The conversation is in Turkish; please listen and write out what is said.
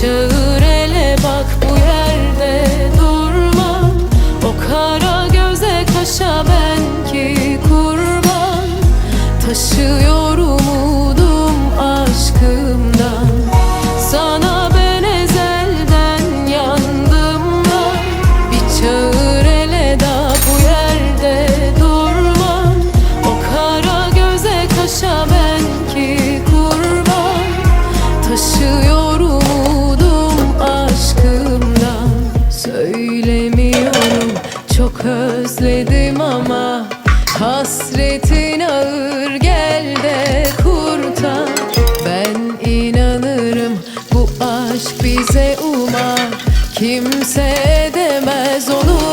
Çağır ele bak bu yerde durma. O kara göze kaşa ben Çok özledim ama Hasretin ağır. Gel de kurtar. Ben inanırım bu aşk bize umar. Kimse edemez onu